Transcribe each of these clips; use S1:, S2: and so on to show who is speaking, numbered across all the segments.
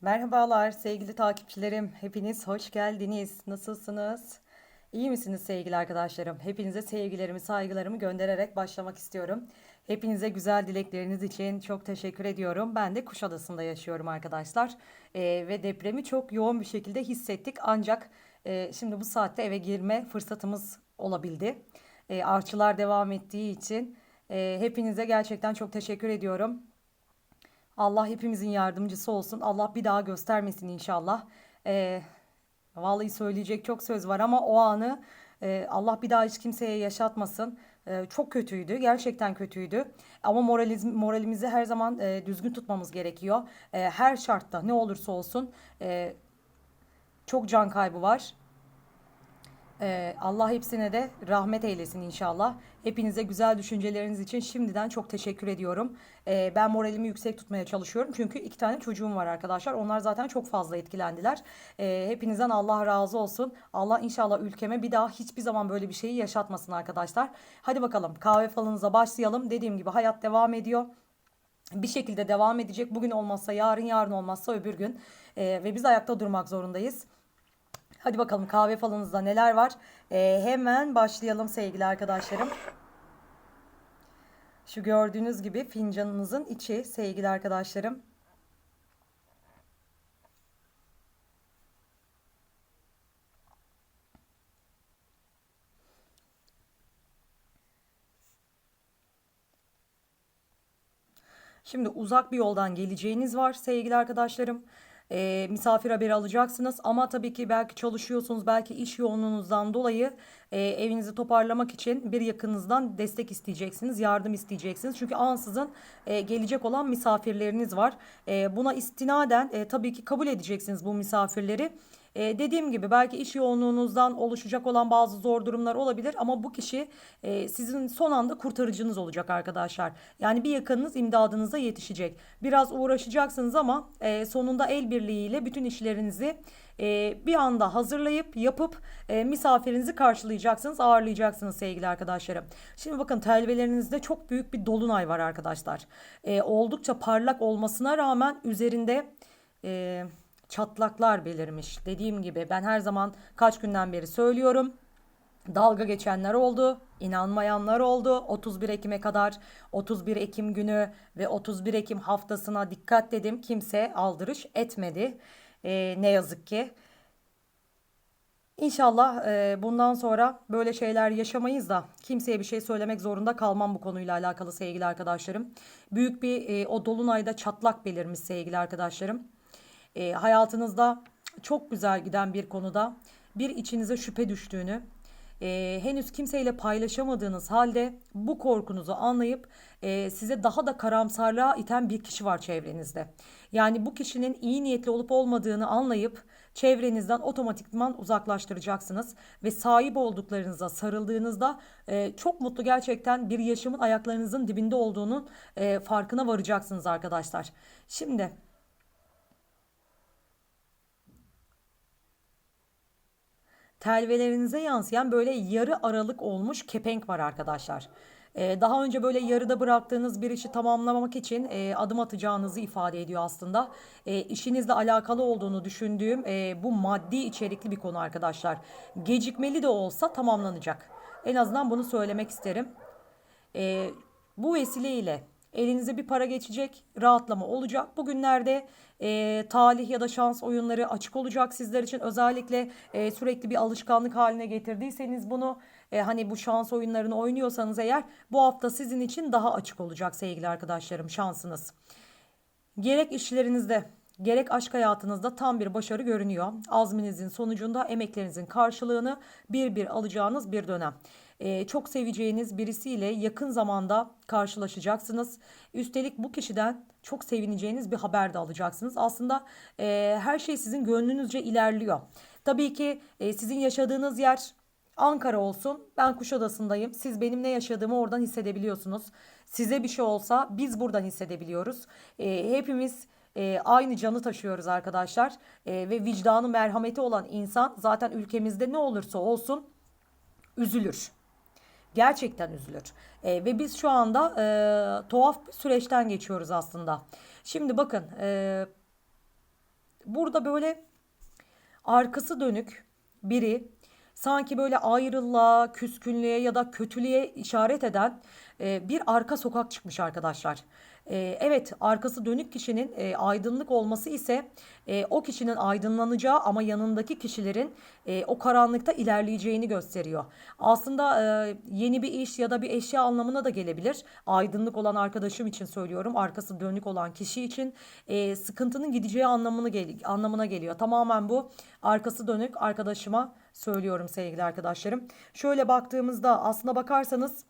S1: Merhabalar sevgili takipçilerim. Hepiniz hoş geldiniz. Nasılsınız? İyi misiniz sevgili arkadaşlarım? Hepinize sevgilerimi, saygılarımı göndererek başlamak istiyorum. Hepinize güzel dilekleriniz için çok teşekkür ediyorum. Ben de Kuşadası'nda yaşıyorum arkadaşlar. Ee, ve depremi çok yoğun bir şekilde hissettik. Ancak e, şimdi bu saatte eve girme fırsatımız olabildi. E, artçılar devam ettiği için e, hepinize gerçekten çok teşekkür ediyorum. Allah hepimizin yardımcısı olsun. Allah bir daha göstermesin inşallah. Ee, vallahi söyleyecek çok söz var ama o anı e, Allah bir daha hiç kimseye yaşatmasın. Ee, çok kötüydü. Gerçekten kötüydü. Ama moraliz, moralimizi her zaman e, düzgün tutmamız gerekiyor. E, her şartta ne olursa olsun e, çok can kaybı var. Ee, Allah hepsine de rahmet eylesin inşallah. Hepinize güzel düşünceleriniz için şimdiden çok teşekkür ediyorum. Ee, ben moralimi yüksek tutmaya çalışıyorum. Çünkü iki tane çocuğum var arkadaşlar. Onlar zaten çok fazla etkilendiler. Ee, hepinizden Allah razı olsun. Allah inşallah ülkeme bir daha hiçbir zaman böyle bir şeyi yaşatmasın arkadaşlar. Hadi bakalım kahve falınıza başlayalım. Dediğim gibi hayat devam ediyor bir şekilde devam edecek. Bugün olmazsa yarın, yarın olmazsa öbür gün. Ve biz ayakta durmak zorundayız. Hadi bakalım kahve falınızda neler var? Ee, hemen başlayalım sevgili arkadaşlarım. Şu gördüğünüz gibi fincanınızın içi sevgili arkadaşlarım. Şimdi uzak bir yoldan geleceğiniz var sevgili arkadaşlarım. Ee, misafir haberi alacaksınız. Ama tabii ki belki çalışıyorsunuz belki iş yoğunluğunuzdan dolayı e, evinizi toparlamak için bir yakınınızdan destek isteyeceksiniz yardım isteyeceksiniz. Çünkü ansızın e, gelecek olan misafirleriniz var. E, buna istinaden e, tabii ki kabul edeceksiniz bu misafirleri e, dediğim gibi belki iş yoğunluğunuzdan oluşacak olan bazı zor durumlar olabilir ama bu kişi e, sizin son anda kurtarıcınız olacak arkadaşlar. Yani bir yakınınız imdadınıza yetişecek. Biraz uğraşacaksınız ama e, sonunda el birliğiyle bütün işlerinizi e, bir anda hazırlayıp yapıp e, misafirinizi karşılayacaksınız, ağırlayacaksınız sevgili arkadaşlarım. Şimdi bakın telvelerinizde çok büyük bir dolunay var arkadaşlar. E, oldukça parlak olmasına rağmen üzerinde... E, çatlaklar belirmiş. Dediğim gibi ben her zaman kaç günden beri söylüyorum. Dalga geçenler oldu, inanmayanlar oldu. 31 Ekim'e kadar 31 Ekim günü ve 31 Ekim haftasına dikkat dedim. Kimse aldırış etmedi. Ee, ne yazık ki. İnşallah e, bundan sonra böyle şeyler yaşamayız da kimseye bir şey söylemek zorunda kalmam bu konuyla alakalı sevgili arkadaşlarım. Büyük bir e, o dolunayda çatlak belirmiş sevgili arkadaşlarım e, hayatınızda çok güzel giden bir konuda bir içinize şüphe düştüğünü, e, henüz kimseyle paylaşamadığınız halde bu korkunuzu anlayıp e, size daha da karamsarlığa iten bir kişi var çevrenizde. Yani bu kişinin iyi niyetli olup olmadığını anlayıp çevrenizden otomatikman uzaklaştıracaksınız ve sahip olduklarınıza sarıldığınızda e, çok mutlu gerçekten bir yaşamın ayaklarınızın dibinde olduğunun e, farkına varacaksınız arkadaşlar. Şimdi telvelerinize yansıyan böyle yarı aralık olmuş kepenk var arkadaşlar. Ee, daha önce böyle yarıda bıraktığınız bir işi tamamlamak için e, adım atacağınızı ifade ediyor aslında. E, işinizle alakalı olduğunu düşündüğüm e, bu maddi içerikli bir konu arkadaşlar. Gecikmeli de olsa tamamlanacak. En azından bunu söylemek isterim. E, bu vesileyle Elinize bir para geçecek, rahatlama olacak. Bugünlerde e, talih ya da şans oyunları açık olacak sizler için. Özellikle e, sürekli bir alışkanlık haline getirdiyseniz bunu e, hani bu şans oyunlarını oynuyorsanız eğer bu hafta sizin için daha açık olacak sevgili arkadaşlarım şansınız. Gerek işlerinizde gerek aşk hayatınızda tam bir başarı görünüyor. Azminizin sonucunda emeklerinizin karşılığını bir bir alacağınız bir dönem e, çok seveceğiniz birisiyle yakın zamanda karşılaşacaksınız. Üstelik bu kişiden çok sevineceğiniz bir haber de alacaksınız. Aslında e, her şey sizin gönlünüzce ilerliyor. Tabii ki e, sizin yaşadığınız yer Ankara olsun. Ben Kuşadası'ndayım. Siz benim ne yaşadığımı oradan hissedebiliyorsunuz. Size bir şey olsa biz buradan hissedebiliyoruz. E, hepimiz e, aynı canı taşıyoruz arkadaşlar. E, ve vicdanı merhameti olan insan zaten ülkemizde ne olursa olsun üzülür. Gerçekten üzülür. E, ve biz şu anda e, tuhaf bir süreçten geçiyoruz aslında. Şimdi bakın e, burada böyle arkası dönük biri sanki böyle ayrılığa, küskünlüğe ya da kötülüğe işaret eden e, bir arka sokak çıkmış arkadaşlar. E, evet arkası dönük kişinin e, aydınlık olması ise e, o kişinin aydınlanacağı ama yanındaki kişilerin e, o karanlıkta ilerleyeceğini gösteriyor. Aslında e, yeni bir iş ya da bir eşya anlamına da gelebilir. Aydınlık olan arkadaşım için söylüyorum. Arkası dönük olan kişi için e, sıkıntının gideceği anlamını gel anlamına geliyor. Tamamen bu arkası dönük arkadaşıma söylüyorum sevgili arkadaşlarım. Şöyle baktığımızda aslına bakarsanız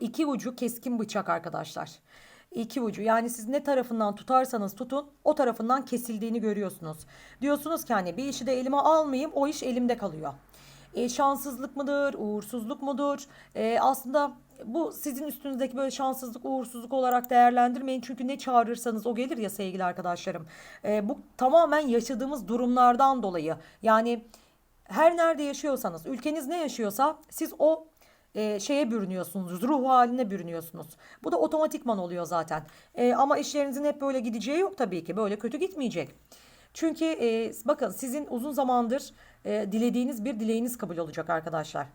S1: iki ucu keskin bıçak arkadaşlar. İki ucu yani siz ne tarafından tutarsanız tutun o tarafından kesildiğini görüyorsunuz. Diyorsunuz ki hani bir işi de elime almayayım o iş elimde kalıyor. E, şanssızlık mıdır, uğursuzluk mudur? E, aslında bu sizin üstünüzdeki böyle şanssızlık, uğursuzluk olarak değerlendirmeyin. Çünkü ne çağırırsanız o gelir ya sevgili arkadaşlarım. E, bu tamamen yaşadığımız durumlardan dolayı. Yani her nerede yaşıyorsanız, ülkeniz ne yaşıyorsa siz o e, şeye bürünüyorsunuz, ruh haline bürünüyorsunuz. Bu da otomatikman oluyor zaten. E, ama işlerinizin hep böyle gideceği yok tabii ki. Böyle kötü gitmeyecek. Çünkü e, bakın sizin uzun zamandır e, dilediğiniz bir dileğiniz kabul olacak arkadaşlar.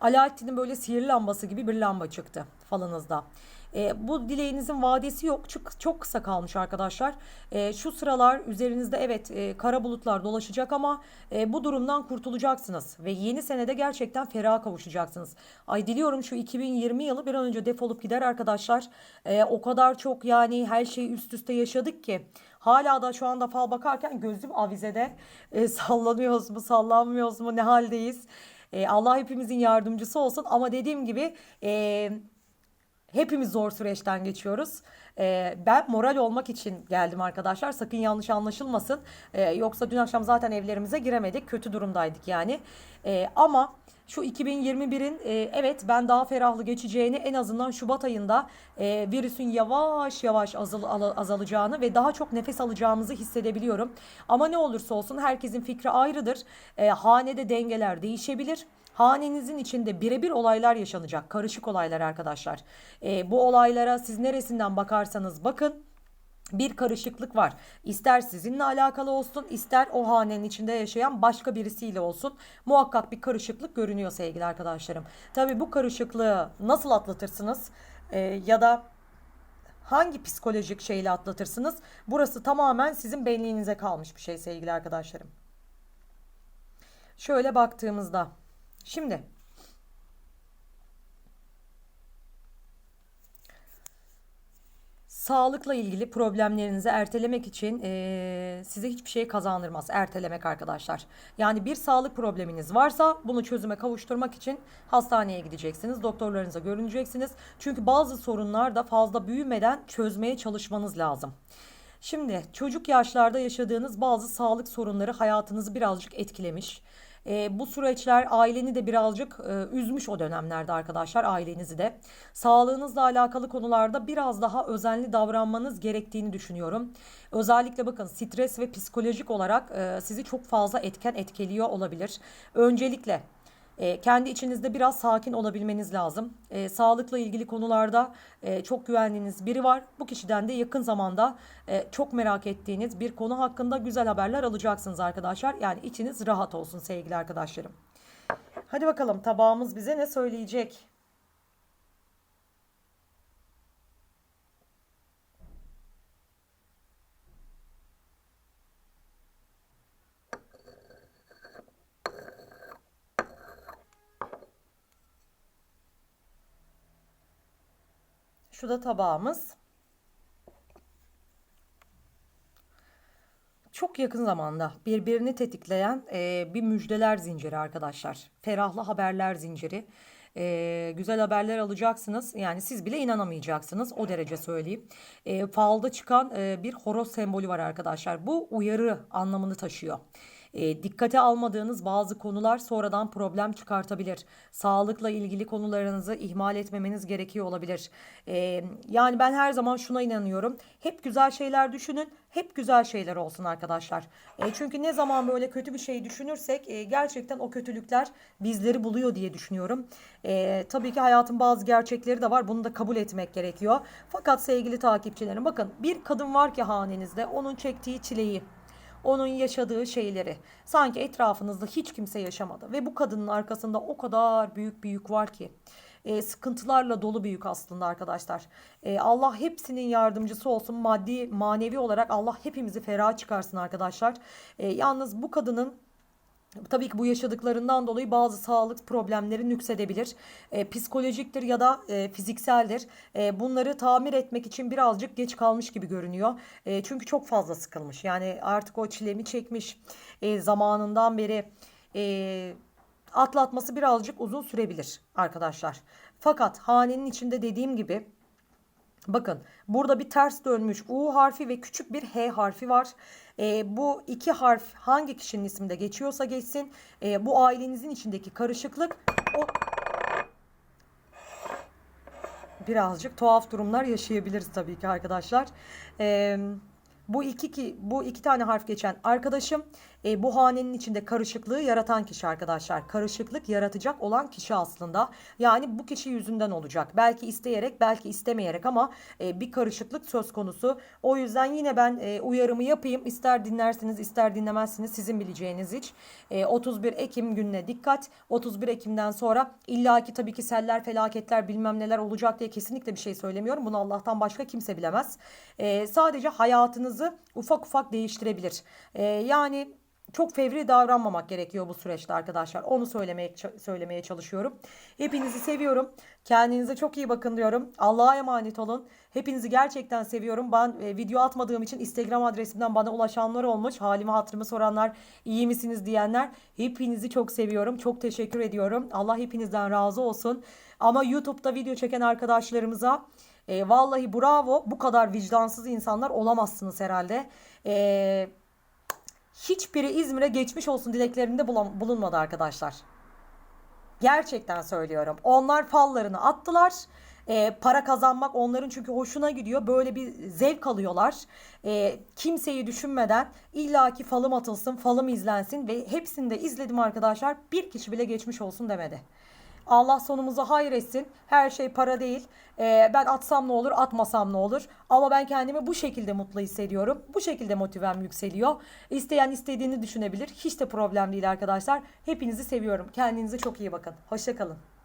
S1: Alaaddin'in böyle sihirli lambası gibi bir lamba çıktı falınızda. E, bu dileğinizin vadesi yok. Çok, çok kısa kalmış arkadaşlar. E, şu sıralar üzerinizde evet e, kara bulutlar dolaşacak ama e, bu durumdan kurtulacaksınız. Ve yeni senede gerçekten feraha kavuşacaksınız. Ay diliyorum şu 2020 yılı bir an önce defolup gider arkadaşlar. E, o kadar çok yani her şeyi üst üste yaşadık ki. Hala da şu anda fal bakarken gözüm avizede e, sallanıyoruz mu sallanmıyoruz mu ne haldeyiz. E, Allah hepimizin yardımcısı olsun ama dediğim gibi e, hepimiz zor süreçten geçiyoruz. E, ben moral olmak için geldim arkadaşlar. Sakın yanlış anlaşılmasın. E, yoksa dün akşam zaten evlerimize giremedik. Kötü durumdaydık yani. E, ama şu 2021'in e, evet ben daha ferahlı geçeceğini en azından Şubat ayında e, virüsün yavaş yavaş azal, azalacağını ve daha çok nefes alacağımızı hissedebiliyorum. Ama ne olursa olsun herkesin fikri ayrıdır. E, hanede dengeler değişebilir. Hanenizin içinde birebir olaylar yaşanacak. Karışık olaylar arkadaşlar. E, bu olaylara siz neresinden bakarsanız bakın bir karışıklık var. İster sizinle alakalı olsun, ister o hanenin içinde yaşayan başka birisiyle olsun. Muhakkak bir karışıklık görünüyor sevgili arkadaşlarım. Tabi bu karışıklığı nasıl atlatırsınız? Ee, ya da hangi psikolojik şeyle atlatırsınız? Burası tamamen sizin benliğinize kalmış bir şey sevgili arkadaşlarım. Şöyle baktığımızda. Şimdi Sağlıkla ilgili problemlerinizi ertelemek için e, size hiçbir şey kazandırmaz. Ertelemek arkadaşlar. Yani bir sağlık probleminiz varsa bunu çözüme kavuşturmak için hastaneye gideceksiniz. Doktorlarınıza görüneceksiniz. Çünkü bazı sorunlar da fazla büyümeden çözmeye çalışmanız lazım. Şimdi çocuk yaşlarda yaşadığınız bazı sağlık sorunları hayatınızı birazcık etkilemiş. E, bu süreçler aileni de birazcık e, üzmüş o dönemlerde arkadaşlar ailenizi de. Sağlığınızla alakalı konularda biraz daha özenli davranmanız gerektiğini düşünüyorum. Özellikle bakın stres ve psikolojik olarak e, sizi çok fazla etken etkiliyor olabilir. Öncelikle e, kendi içinizde biraz sakin olabilmeniz lazım. E, sağlıkla ilgili konularda e, çok güvendiğiniz biri var. Bu kişiden de yakın zamanda e, çok merak ettiğiniz bir konu hakkında güzel haberler alacaksınız arkadaşlar. Yani içiniz rahat olsun sevgili arkadaşlarım. Hadi bakalım tabağımız bize ne söyleyecek? Şu da tabağımız. Çok yakın zamanda birbirini tetikleyen e, bir müjdeler zinciri arkadaşlar. Ferahlı haberler zinciri. E, güzel haberler alacaksınız. Yani siz bile inanamayacaksınız. O derece söyleyeyim. E, falda çıkan e, bir horoz sembolü var arkadaşlar. Bu uyarı anlamını taşıyor. E, dikkate almadığınız bazı konular sonradan problem çıkartabilir. Sağlıkla ilgili konularınızı ihmal etmemeniz gerekiyor olabilir. E, yani ben her zaman şuna inanıyorum. Hep güzel şeyler düşünün. Hep güzel şeyler olsun arkadaşlar. E, çünkü ne zaman böyle kötü bir şey düşünürsek e, gerçekten o kötülükler bizleri buluyor diye düşünüyorum. E, tabii ki hayatın bazı gerçekleri de var. Bunu da kabul etmek gerekiyor. Fakat sevgili takipçilerim bakın bir kadın var ki hanenizde onun çektiği çileyi onun yaşadığı şeyleri sanki etrafınızda hiç kimse yaşamadı ve bu kadının arkasında o kadar büyük bir yük var ki e, sıkıntılarla dolu bir yük aslında arkadaşlar. E, Allah hepsinin yardımcısı olsun maddi manevi olarak Allah hepimizi ferah çıkarsın arkadaşlar. E, yalnız bu kadının Tabii ki bu yaşadıklarından dolayı bazı sağlık problemleri nüksedebilir. E, psikolojiktir ya da e, fizikseldir. E, bunları tamir etmek için birazcık geç kalmış gibi görünüyor. E, çünkü çok fazla sıkılmış. Yani artık o çilemi çekmiş. E, zamanından beri e, atlatması birazcık uzun sürebilir arkadaşlar. Fakat hanenin içinde dediğim gibi Bakın burada bir ters dönmüş U harfi ve küçük bir H harfi var. E, bu iki harf hangi kişinin isminde geçiyorsa geçsin. E, bu ailenizin içindeki karışıklık o birazcık tuhaf durumlar yaşayabiliriz tabii ki arkadaşlar. Eee bu iki ki bu iki tane harf geçen arkadaşım e, bu hanenin içinde karışıklığı yaratan kişi arkadaşlar. Karışıklık yaratacak olan kişi aslında. Yani bu kişi yüzünden olacak. Belki isteyerek belki istemeyerek ama e, bir karışıklık söz konusu. O yüzden yine ben e, uyarımı yapayım. İster dinlersiniz ister dinlemezsiniz sizin bileceğiniz hiç. E, 31 Ekim gününe dikkat. 31 Ekim'den sonra illaki tabii ki seller felaketler bilmem neler olacak diye kesinlikle bir şey söylemiyorum. Bunu Allah'tan başka kimse bilemez. E, sadece hayatınızı ufak ufak değiştirebilir. E, yani çok fevri davranmamak gerekiyor bu süreçte arkadaşlar. Onu söylemeye söylemeye çalışıyorum. Hepinizi seviyorum. Kendinize çok iyi bakın diyorum. Allah'a emanet olun. Hepinizi gerçekten seviyorum. Ben e, video atmadığım için Instagram adresimden bana ulaşanlar olmuş. Halimi hatırımı soranlar, iyi misiniz diyenler. Hepinizi çok seviyorum. Çok teşekkür ediyorum. Allah hepinizden razı olsun. Ama YouTube'da video çeken arkadaşlarımıza e, vallahi bravo. Bu kadar vicdansız insanlar olamazsınız herhalde. Eee hiçbiri İzmir'e geçmiş olsun dileklerinde bulunmadı arkadaşlar. Gerçekten söylüyorum. Onlar fallarını attılar. E, para kazanmak onların çünkü hoşuna gidiyor. Böyle bir zevk alıyorlar. E, kimseyi düşünmeden illaki falım atılsın, falım izlensin ve hepsini de izledim arkadaşlar. Bir kişi bile geçmiş olsun demedi. Allah sonumuzu hayır etsin. Her şey para değil. Ee, ben atsam ne olur, atmasam ne olur. Ama ben kendimi bu şekilde mutlu hissediyorum. Bu şekilde motivem yükseliyor. İsteyen istediğini düşünebilir. Hiç de problem değil arkadaşlar. Hepinizi seviyorum. Kendinize çok iyi bakın. Hoşçakalın.